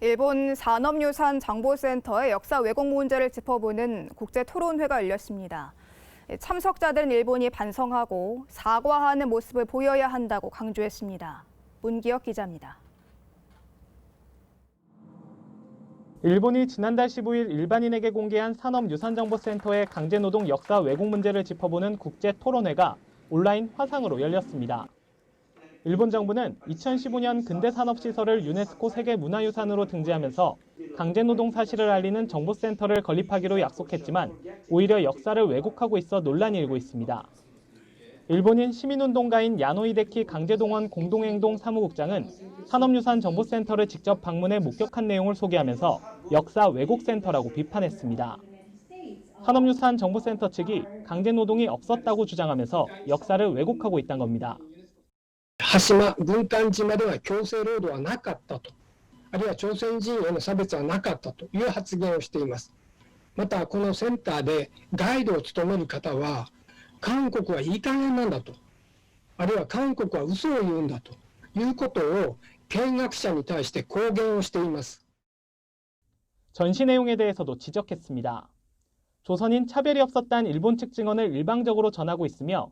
일본 산업유산 정보센터의 역사 왜곡 문제를 짚어보는 국제 토론회가 열렸습니다. 참석자들은 일본이 반성하고 사과하는 모습을 보여야 한다고 강조했습니다. 문기혁 기자입니다. 일본이 지난달 15일 일반인에게 공개한 산업유산정보센터의 강제노동 역사 왜곡 문제를 짚어보는 국제 토론회가 온라인 화상으로 열렸습니다. 일본 정부는 2015년 근대 산업시설을 유네스코 세계문화유산으로 등재하면서 강제노동 사실을 알리는 정보센터를 건립하기로 약속했지만 오히려 역사를 왜곡하고 있어 논란이 일고 있습니다. 일본인 시민운동가인 야노이데키 강제동원 공동행동 사무국장은 산업유산 정보센터를 직접 방문해 목격한 내용을 소개하면서 역사 왜곡센터라고 비판했습니다. 산업유산 정보센터 측이 강제노동이 없었다고 주장하면서 역사를 왜곡하고 있다는 겁니다. 羽島軍艦島では強制労働はなかったと、あるいは朝鮮人への差別はなかったという発言をしています。また、このセンターでガイドを務める方は、韓国はいい加減なんだと、あるいは韓国は嘘を言うんだということを見学者に対して公言をしています。 전시 내용에 대해서도 지적했습니다. 조선인 차별이 없었다는 일본 측 증언을 일방적으로 전하고 있으며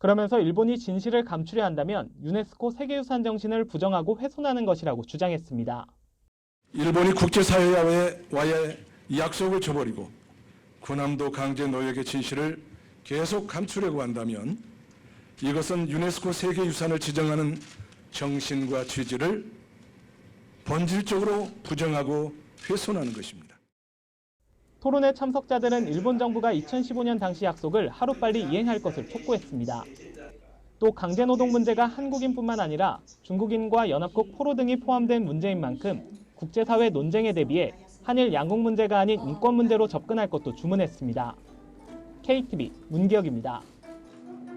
그러면서 일본이 진실을 감추려 한다면 유네스코 세계유산 정신을 부정하고 훼손하는 것이라고 주장했습니다. 일본이 국제사회와의 약속을 저버리고 군함도 강제 노역의 진실을 계속 감추려고 한다면 이것은 유네스코 세계유산을 지정하는 정신과 취지를 본질적으로 부정하고 훼손하는 것입니다. 토론회 참석자들은 일본 정부가 2015년 당시 약속을 하루빨리 이행할 것을 촉구했습니다. 또 강제노동 문제가 한국인뿐만 아니라 중국인과 연합국 포로 등이 포함된 문제인 만큼 국제사회 논쟁에 대비해 한일 양국 문제가 아닌 인권 문제로 접근할 것도 주문했습니다. KTV 문기혁입니다.